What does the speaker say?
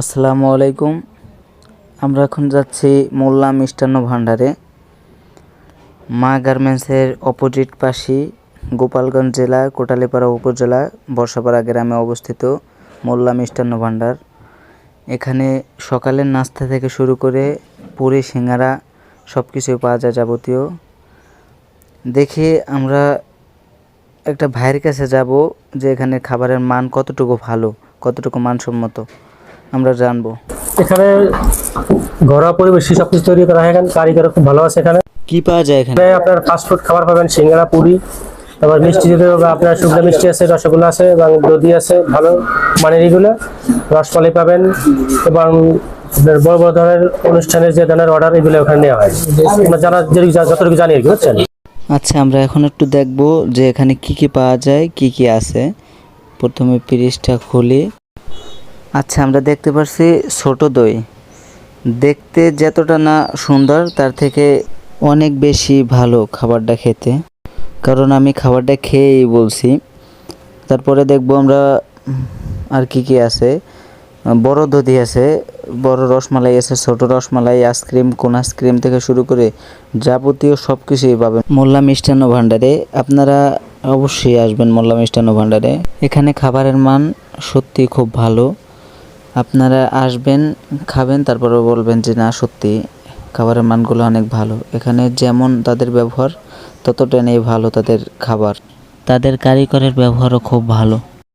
আসসালামু আলাইকুম। আমরা এখন যাচ্ছি মোল্লা মিষ্টান্ন ভাণ্ডারে। মা গার্মেন্টসের অপোজিট পাশেই গোপালগঞ্জ জেলা, কোটালীপাড়া উপজেলা, বর্ষাপাড়া গ্রামে অবস্থিত মোল্লা মিষ্টান্ন ভাণ্ডার। এখানে সকালের নাস্তা থেকে শুরু করে পুরি, সিঙ্গারা সব কিছুই পাওয়া যায় যাবতীয়। দেখে আমরা একটা ভাইয়ের কাছে যাব যে এখানে খাবারের মান কতটুকু ভালো, কতটুকু মানসম্মত। আমরা জানব। এখানে ঘরোয়া পরিবেশে সবকিছু তৈরি করা হয় এখানে কারিগর খুব ভালো আছে এখানে। কি পাওয়া যায় এখানে? আপনার ফাস্ট ফুড খাবার পাবেন সিঙ্গারা পুরি তারপর মিষ্টি যদি আপনার শুকনো মিষ্টি আছে রসগোল্লা আছে এবং দধি আছে ভালো মানের এগুলো। রসমালাই পাবেন এবং আপনার বড় বড় ধরনের অনুষ্ঠানের যে ধরনের অর্ডার এগুলো ওখানে নেওয়া হয়। আমরা জানা যতটুকু জানি আর কি বুঝছেন? আচ্ছা আমরা এখন একটু দেখব যে এখানে কি কি পাওয়া যায় কি কি আছে। প্রথমে পিরিচটা খুলি। আচ্ছা আমরা দেখতে পাচ্ছি ছোট দই। দেখতে যতটা না সুন্দর, তার থেকে অনেক বেশি ভালো খাবারটা খেতে। কারণ আমি খাবারটা খেয়েই বলছি। তারপরে দেখব আমরা আর কি কি আছে। বড় দধি আছে, বড় রসমালাই আছে, ছোট রসমালাই, আইসক্রিম, কোন আইসক্রিম থেকে শুরু করে যাবতীয় সব কিছুই পাবেন। মোল্লা মিষ্টান্ন ভাণ্ডারে আপনারা অবশ্যই আসবেন মোল্লা মিষ্টান্ন ভাণ্ডারে। এখানে খাবারের মান সত্যি খুব ভালো। আপনারা আসবেন, খাবেন, তারপরে বলবেন যে, না, সত্যি খাবারের মানগুলো অনেক ভালো। এখানে যেমন তাদের ব্যবহার ততটা নেই ভালো তাদের খাবার। তাদের কারিগরের ব্যবহারও খুব ভালো।